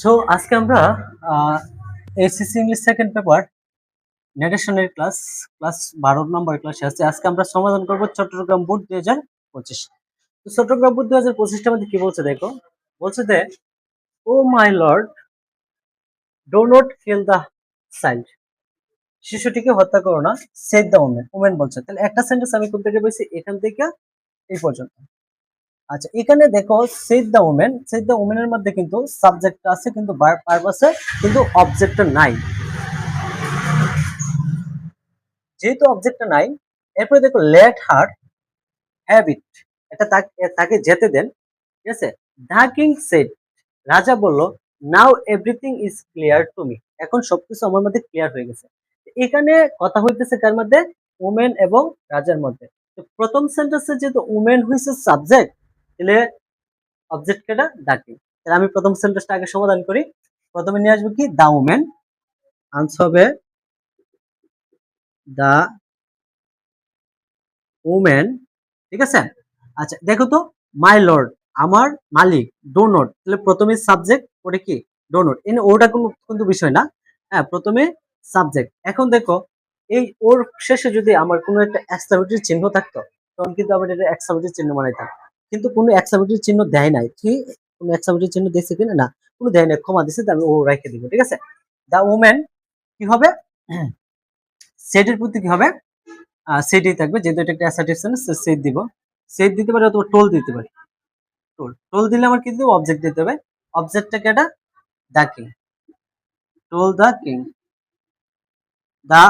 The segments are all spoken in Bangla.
সো আজকে আমরা এসএসসি ইংলিশ সেকেন্ড পেপার নেগেশনের ক্লাস ক্লাস বারো নম্বর ক্লাসে আছে। আজকে আমরা সমাধান করব চট্টগ্রাম বোর্ড দুই হাজার পঁচিশ। তো চট্টগ্রাম বোর্ড দুই হাজার পঁচিশটার মধ্যে কি বলছে দেখো? বলছে যে, ও my lord, do not kill the child শিশুটিকে হত্যা করো না, সেভ দ্য ওমেন। ওমেন বলছে। তাহলে একটা সেন্টেন্স আমি কোন থেকে পেয়েছি? এখান থেকে এই পর্যন্ত। আচ্ছা এখানে দেখো save the woman save the ওমেনের মধ্যে কিন্তু সাবজেক্ট আছে, কিন্তু আছে, কিন্তু অবজেক্টটা নাই। যেহেতু অবজেক্টটা নাই, এরপরে দেখো লেট হার হ্যাবিট এটা তাকে যেতে দেন, ঠিক আছে? দা কিং সেড রাজা বলল now everything is clear to me এখন সবকিছু আমার মধ্যে ক্লিয়ার হয়ে গেছে। এখানে কথা হইতেছে কার মধ্যে? ওমেন এবং রাজার মধ্যে। প্রথম সেন্টেন্সে যেহেতু ওমেন হইছে সাবজেক্ট তাহলে অবজেক্ট কেটা ডাকে। তাহলে আমি প্রথম সেন্টেন্সটা আগে সমাধান করি। প্রথমে নিয়ে আসব কি? দা ওমেন আনসার হবে দা ওমেন ঠিক আছে? আচ্ছা দেখো তো মাই লর্ড আমার মালিক ডো নট তাহলে প্রথমে সাবজেক্ট ওটা কি? ডো নট এনে ওটা কোনো কিন্তু বিষয় না। হ্যাঁ প্রথমে সাবজেক্ট এখন দেখো, এই ওর শেষে যদি আমার কোনো একটা এক্সট্রাভিটির চিহ্ন থাকতো, তখন কিন্তু আমার এটা এক্সট্রাভিটির চিহ্ন বানাইতাম। কিন্তু কোনো এক্সট্রাভিটির চিহ্ন দেয় নাই। কি? কোনো এক্সট্রাভিটির চিহ্ন দেখছে কিনা? না। কোনো দেয় নাই, ক্ষমা দিছে আমি ও রেখে দিব, ঠিক আছে? দা ওমেন কি হবে? সেটের প্রতি কি হবে? সেটই থাকবে, যেহেতু এটা একটা অ্যাসার্টিভ সেন্স সেট দিব। সেট দিতে পারি অথবা টোল দিতে পারি। টোল টোল দিলে আমার কিন্তু অবজেক্ট দিতে হবে। অবজেক্টটাকে এটা? The king told the king the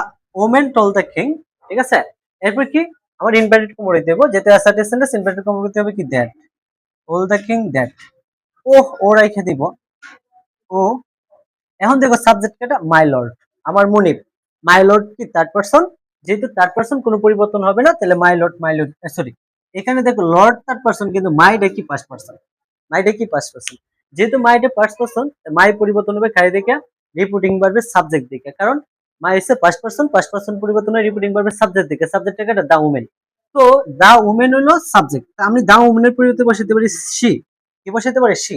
woman told the king ঠিক আছে? এরপর কি? আমার ইনভার্টেড কমরে দেবো, যেতে অ্যাসার্টিভ সেন্টেন্স ইনভার্টেড কমর দিতে হবে কি that told the king that oh oh রেখে দিব। ও, এখন দেখো সাবজেক্ট এটা মাই লর্ড আমার মনিব। মাই লর্ড কি? থার্ড পারসন যেহেতু থার্ড পারসন কোনো পরিবর্তন হবে না, তাহলে my lord my lord sorry এখানে দেখো লর্ড থার্ড পারসন কিন্তু মাইডে কি? ফার্স্ট পারসন মাইডে কি? ফার্স্ট পারসন যেহেতু মাইডে ফার্স্ট পারসন মাই পরিবর্তন হবে খালি দেখে রিপোর্টিং বাড়বে সাবজেক্ট দিকে কারণ মাই এসে ফার্স্ট পারসন ফার্স্ট পারসন পরিবর্তন রিপোর্টিং বাড়বে সাবজেক্ট দিকে সাবজেক্ট একটা দা উমেন তো দা উমেন হলো সাবজেক্ট আমি দা উমেনের পরিবর্তে বসাতে পারি সি কি বসাতে পারি? সি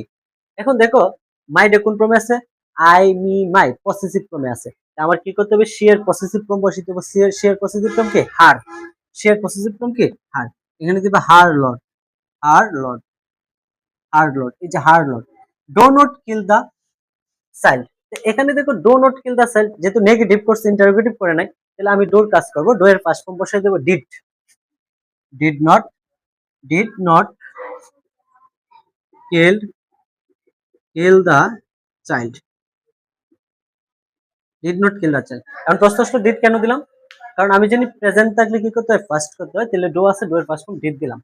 এখন দেখো মাইডে কোন ক্রমে আছে? আই মি মাই পসেসিভ ক্রমে আছে। আমার কি করতে হবে? শেয়ার পসেসিভ ক্রম বসাইতে হবে। শেয়ার শেয়ার পসেসিভ ক্রম কি? হার শেয়ার পসেসিভ ক্রম কি? হার এখানে দিবে her lord her lord her lord এই যে her lord do not kill the child এখানে দেখো do not kill the child যেহেতু নেগেটিভ করছে ইন্টারোগেটিভ করে নাই, তাহলে আমি ডোর কাজ করব। ডো এর ফার্স্ট ফর্ম বসাই দেবো did did not did not kill kill the child did not kill the child এখন প্রশ্ন ডিড কেন দিলাম? কারণ আমি জানি প্রেজেন্ট থাকলে কি করতে হয়? ফার্স্ট করতে হয়, তাহলে ডো আছে ডো এর ফার্স্ট ফর্ম ডিড দিলাম।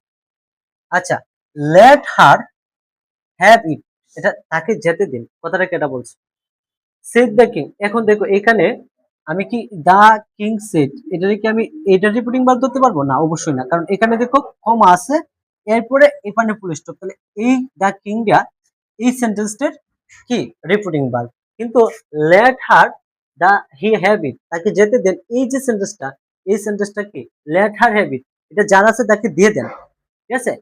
আচ্ছা লেট হার হ্যাভ ইট এটা তাকে যেতে দিন। কথাটা কেটা বলছে? সেট দ্য কিং এখন দেখো, এখানে আমি কি দা কিং সেট এটা কি আমি এটা রিপিটিং বার ধরতে পারব? না, অবশ্যই না। কারণ এখানে দেখো কমা আছে, এরপরে এখানে ফুল স্টপ তাহলে এই দা কিংটা এই সেন্টেন্সটার কি? রিপিটিং বার কিন্তু লেট হার দা হি হ্যাবিট তাকে যেতে দেন, এই যে সেন্টেন্সটা এই সেন্টেন্সটা কি? লেট হার হ্যাবিট এটা যারা আছে তাকে দিয়ে দেন। ঠিক আছে?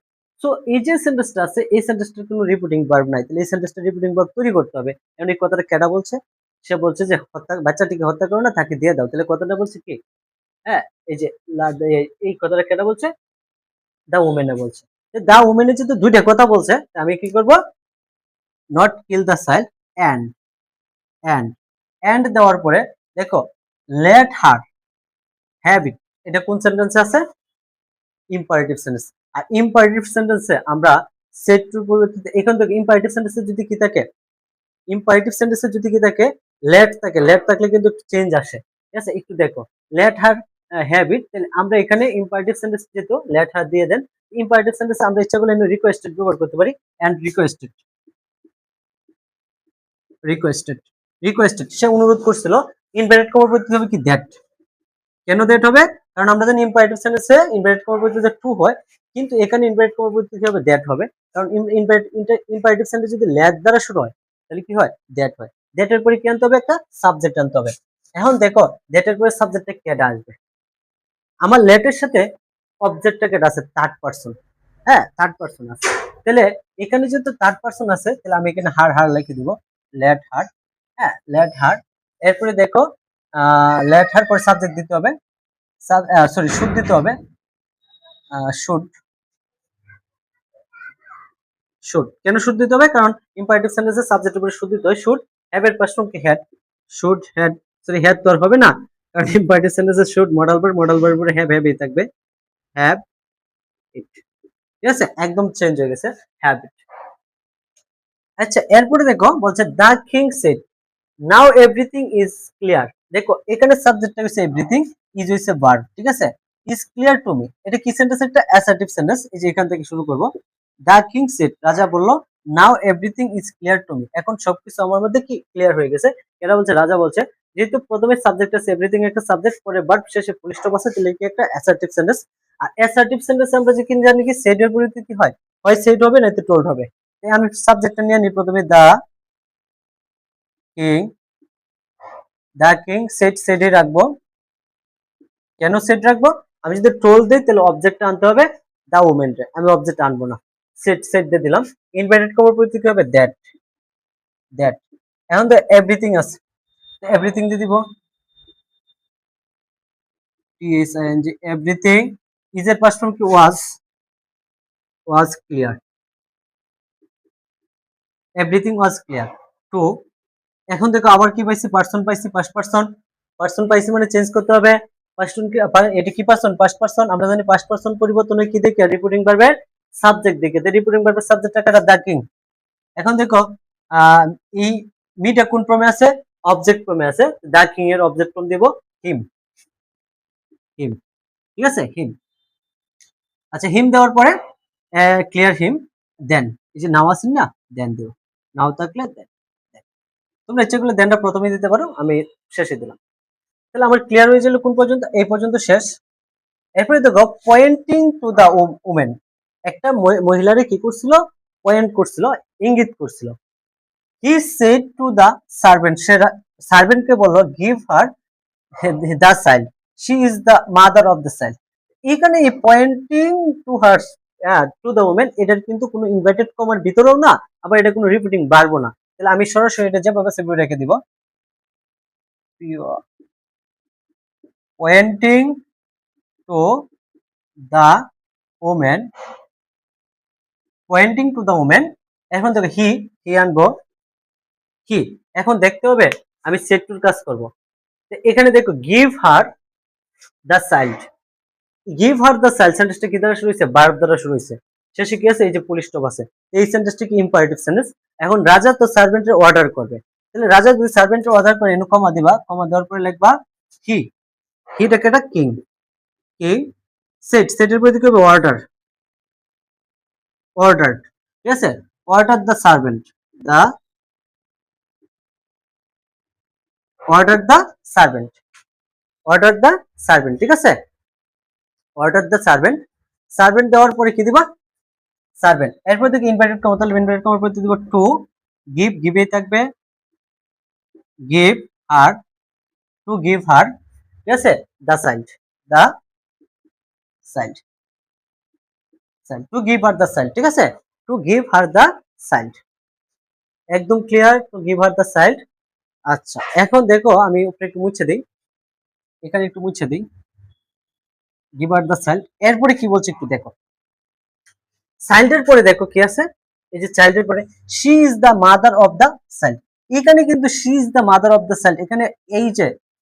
সো এই যে সেন্টেন্সটা আছে, এই সেন্টেন্সটার কোনো রিপিটিং ভার্ব নাই। তাহলে এই সেন্টেন্সটা রিপিটিং ভার্ব তৈরি করতে হবে। এমন এই কথাটা কেডা বলছে? সে বলছে যে, হত্যা, বাচ্চাটিকে হত্যা করো না, তাকে দিয়ে দাও। তাহলে কথাটা বলছে কি? হ্যাঁ এই যে এই কথাটা কেডা বলছে? দা উমেনে বলছে। দা উমেনে যেহেতু দুইটা কথা বলছে আমি কি করব? Not kill the child and and and দেওয়ার পরে দেখো লেট হার হ্যাভ ইট এটা কোন সেন্টেন্সে আছে? ইম্পারেটিভ সেন্টেন্স আর ইম্পারেটিভ সেন্টেন্সে আমরা সেট টু পরিবর্তিত এখান থেকে ইম্পারেটিভ সেন্টেন্সে যদি কি থাকে? ইম্পারেটিভ সেন্টেন্সে যদি কি থাকে লেট থাকে লেট থাকলে কিন্তু চেঞ্জ আসে। ঠিক আছে? একটু দেখো। লেট হার হ্যাবিট তাহলে আমরা এখানে ইম্পারেটিভ সেন্টেন্স যেহেতু লেট হার দিয়ে দেন ইম্পারেটিভ সেন্টেন্স আমরা ইচ্ছা করলে রিকোয়েস্টেড ব্যবহার করতে পারি অ্যান্ড রিকোয়েস্টেড রিকোয়েস্টেড রিকোয়েস্টেড সে অনুরোধ করছিল ইনভাইটেড কমার পদ্ধতি হবে কি দ্যাট কেন দ্যাট হবে? কারণ আমরা জানি ইম্পারেটিভ সেন্টেন্সে ইনভার্টেড কমার পদ্ধতিতে টু হয়, কিন্তু এখানে ইনভার্টেড কমার পদ্ধতি হবে? দ্যাট হবে। কারণ ইম্পারেটিভ সেন্টেন্স যদি ল্যাট দ্বারা শুরু হয়, তাহলে কি হয়? দ্যাট হয়। দ্যাটের পরে কি আনতে হবে? একটা সাবজেক্ট আনতে হবে। এখন দেখো দ্যাটের পরে সাবজেক্টটা কেডা আসবে? আমার লেটের সাথে অবজেক্টটা কেটে আছে? থার্ড পার্সন হ্যাঁ থার্ড পার্সন আছে। তাহলে এখানে যেহেতু থার্ড পার্সন আছে, তাহলে আমি এখানে হার হার লিখে দিব। লেট হার হ্যাঁ লেট হার এরপরে দেখো লেট হার পরে সাবজেক্ট দিতে হবে। সরি শুড দিতে হবে। শুড শুড কেন শুড দিতে হবে? কারণ ইম্পারেটিভ সেন্টেন্সের সাবজেক্টের উপরে শুড দিতে হয়। শুড হ্যাভ এর কি had should had sorry had তো আর হবে না। কারণ ইম্পারেটিভ সেন্টেন্সের should modal verb modal verb উপরে হ্যাভ হ্যাভই থাকবে। হ্যাভ ইট ঠিক আছে? একদম চেঞ্জ হয়ে গেছে। হ্যাভ ইট আচ্ছা এরপরে দেখো, বলছে the king said now everything is clear দেখো, এখানে সাবজেক্টটা হচ্ছে এভরিথিং ইজ হইছে ভার্ব ঠিক আছে? ইজ ক্লিয়ার টু মি এটা কি সেন্টেন্স একটা অ্যাসার্টিভ সেন্টেন্স এই যে এখান থেকে শুরু করব। দা কিং সেড রাজা বলল now everything is clear to me এখন সবকিছু আমার মধ্যে কি ক্লিয়ার হয়ে গেছে? এটা বলছে, রাজা বলছে, যেহেতু প্রথমে সাবজেক্ট আছে এভরিথিং একটা সাবজেক্ট পরে ভার্ব শেষে ফুল স্টপ আছে, তাহলে কি একটা অ্যাসার্টিভ সেন্টেন্স আর অ্যাসার্টিভ সেন্টেন্স আমরা যে কি জানি কি সেড এর পরিবর্তে কি হয়? হয় সেড হবে, নয়তো টোল্ড হবে। তাই আমি সাবজেক্টটা নিয়ে নিই প্রথমে the king the king set সেটে রাখব। কেন সেট রাখব? আমি যদি টোল দিই, তাহলে অবজেক্টটা আনতে হবে দা ওমেন্টে আমি অবজেক্ট আনব না। সেট সেট দিয়ে দিলাম। ইনভার্টেড কমার পরিবর্তে কি হবে? দ্যাট দ্যাট এখন তো এভরিথিং আছে। এভরিথিং দিয়ে দিব। টিএসআইএনজি এভরিথিং ইজ এর পাস্ট ফর্ম কি? Was was clear everything was clear to এখন দেখো আবার কি পাইছি? পার্সন পাইছি পাঁচ পার্সন পার্সন পাইছি মানে চেঞ্জ করতে হবে। পার্সন এটা কি পার্সন পাঁচ পার্সন আমরা জানি পাঁচ পার্সন পরিবর্তন কি দেখে রিপোর্টিং পারবে সাবজেক্ট দেখে তো রিপোর্টিং পারবে সাবজেক্ট টাকাটা দাকিং এখন দেখো এই মিটা কোন ক্রমে আছে? অবজেক্ট ক্রমে আছে। দাকিং এর অবজেক্ট ক্রম দিব হিম হিম ঠিক আছে? হিম আচ্ছা হিম দেওয়ার পরে ক্লিয়ার হিম দেন এই যে নাও আছেন না দেন দেব। নাও থাকলে দেন তোমরা ইচ্ছে করলে দেনটা প্রথমে দিতে পারো, আমি শেষে দিলাম। তাহলে আমার ক্লিয়ার হয়ে গেল কোন পর্যন্ত? এই পর্যন্ত শেষ। এরপরে দেখো পয়েন্টিং টু দা উমেন একটা মহিলারে কি করছিল? পয়েন্ট করছিল, ইঙ্গিত করছিল। He said to the servant সে সার্ভেন্টকে বলল give her the child she is the mother of the child এখানে এই pointing to her to the woman এটার কিন্তু কোনো ইনভাইটেড কমার ভিতরেও না, আবার এটা কোনো রিপিটিং বাড়বো না। তাহলে আমি সরাসরি এটা যেভাবে সেভ রেখে দিব। Pointing to the woman pointing to the woman এখন দেখো হি হি আনব কি এখন দেখতে হবে আমি সেট টুর কাজ করব। এখানে দেখো give her the child give her the child সেন্টেন্সটা কি দ্বারা শুরু হয়েছে? ভার্ব দ্বারা শুরু হয়েছে। শেষে কি আছে? এই যে পুলিশ স্টপ আছে। এই সেন্টেন্সটা কি ইম্পারেটিভ সেন্টেন্স এখন রাজা তো সার্ভেন্টের অর্ডার করবে। তাহলে রাজা যদি সার্ভেন্টের অর্ডার করে, এনে কমা দিবা কমা দেওয়ার পরে লিখবা হি হিটাকে একটা কিং কিং সেট সেটের পরে কি হবে অর্ডার অর্ডার ঠিক আছে? Order the servant the order the servant order the servant ঠিক আছে? অর্ডার দ্য সার্ভেন্ট সার্ভেন্ট দেওয়ার পরে কি দিবা? সার্ভেন্ট এরপর দেখি ইনভার্টেড কমা তাহলে ইনভার্টেড কমার পরে দিব টু গিভ গিভেই থাকবে give her to give her ঠিক আছে? The child the child child to give her the child ঠিক আছে? To give her the child একদম clear to give her the child আচ্ছা এখন দেখো আমি উপরে একটু মুছে দিই। এখানে একটু মুছে দিই। গিভ হার দ্য সাইল্ড এরপরে কি বলছে একটু দেখো। চাইল্ডের পরে দেখো কি আছে? এই যে চাইল্ডের পরে she is the mother of the child এখানে কিন্তু she is the mother of the child এখানে এই যে,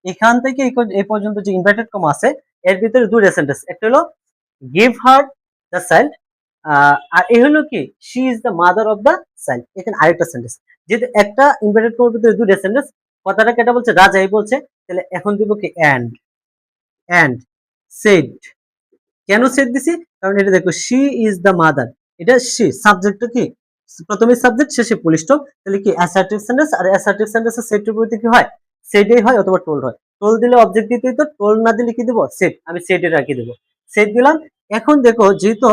এখান থেকে এই পর্যন্ত যে ইনভার্টেড কম আছে, এর ভিতরে দুটো সেন্টেন্স একটা হলো গিভ হার দ্য চাইল্ড আর এই হলো কি? She is the mother of the child এখানে আরেকটা সেন্টেন্স যেহেতু একটা ইনভার্টেড কমের ভিতরে দুটো সেন্টেন্স কথাটা কেটা বলছে? রাজাই বলছে। তাহলে এখন দিব কি? অ্যান্ড অ্যান্ড সেড কেন সেট দিছি? কারণ এটা দেখো শি ইজ দ্য মাদার এটা শি সাবজেক্টটা কি? প্রথমে সাবজেক্ট শেষে পুলিশ তাহলে কি? অ্যাসার্টিভ সেন্টেন্স আর অ্যাসার্টিভ সেন্টেন্সের সেটের প্রতি কি হয়? সেটাই হয় অথবা টোল হয়। টোল দিলে অবজেক্ট দিতে তো টোল না দিলে কি দেবো? সেট আমি সেটে রাখি দেবো। সেট দিলাম এখন দেখো যেহেতু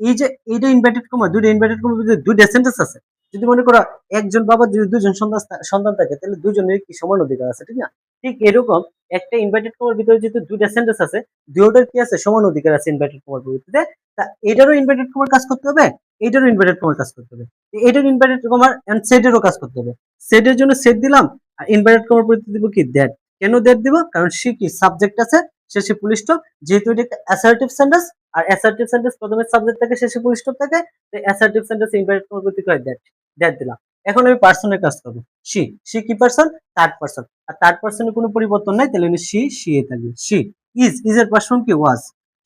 এই যে এইটা ইনভার্টেড কমা দুটো ইনভার্টেড কমা দুইটা সেন্টেন্স আছে। যদি মনে করো একজন বাবা যদি দুজন সন্তান সন্তান থাকে, তাহলে দুজনের কি সমান অধিকার আছে, ঠিক না? ঠিক এরকম একটা ইনভার্টেড কমার ভিতরে যেহেতু দুইটা সেন্টেন্স আছে দুটোর কি আছে? সমান অধিকার আছে ইনভার্টেড কমার ভিতরে। তা এটারও ইনভার্টেড কমার কাজ করতে হবে, এটারও ইনভার্টেড কমার কাজ করতে হবে। এটার ইনভার্টেড কমার এন্ড সেটেরও কাজ করতে হবে। সেটের জন্য সেট দিলাম, আর ইনভার্টেড কমার পরিধি দিব কি? দ্যাট কেন দিব? কারণ সে কি সাবজেক্ট আছে শেষে পুলিশ যেহেতু এটা একটা অ্যাসার্টিভ সেন্টেন্স আর অ্যাসার্টিভ সেন্টেন্স প্রথমে সাবজেক্ট থাকে শেষে পুলিশ থাকে, তো অ্যাসার্টিভ সেন্টেন্স ইনভার্টেড পরিধি হয় দ্যাট দ্যাট দিলাম। এখন আমি পার্সনের কাজ করব। সি সি কি পার্সন থার্ড পার্সন আর থার্ড পার্সনের কোনো পরিবর্তন নাই, তাহলে আমি সি সি এ থাকবে। সি ইজ ইজ এর পার্সন কি? Was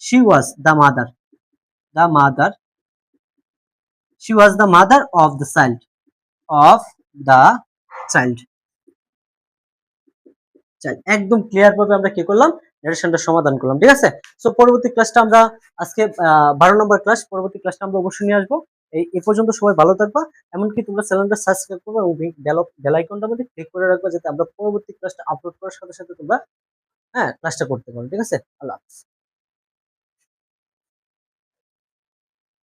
she was the mother the mother she was the mother of the child of the child একদম ক্লিয়ার ভাবে আমরা কি করলাম? রিলেশনটা সমাধান করলাম, ঠিক আছে? সো পরবর্তী ক্লাসটা আমরা আজকে বারো নম্বর ক্লাস পরবর্তী ক্লাসটা আমরা অবশ্যই নিয়ে আসব। এই, এ পর্যন্ত সবাই ভালো থাকবা। এমনকি তোমরা চ্যানেলটা সাবস্ক্রাইব করবে এবং বেল আইকনটা মধ্যে ক্লিক করে রাখবা যাতে আমরা পরবর্তী ক্লাসটা আপলোড করার সাথে সাথে তোমরা হ্যাঁ ক্লাসটা করতে পারো, ঠিক আছে? আল্লাহ হাফিজ।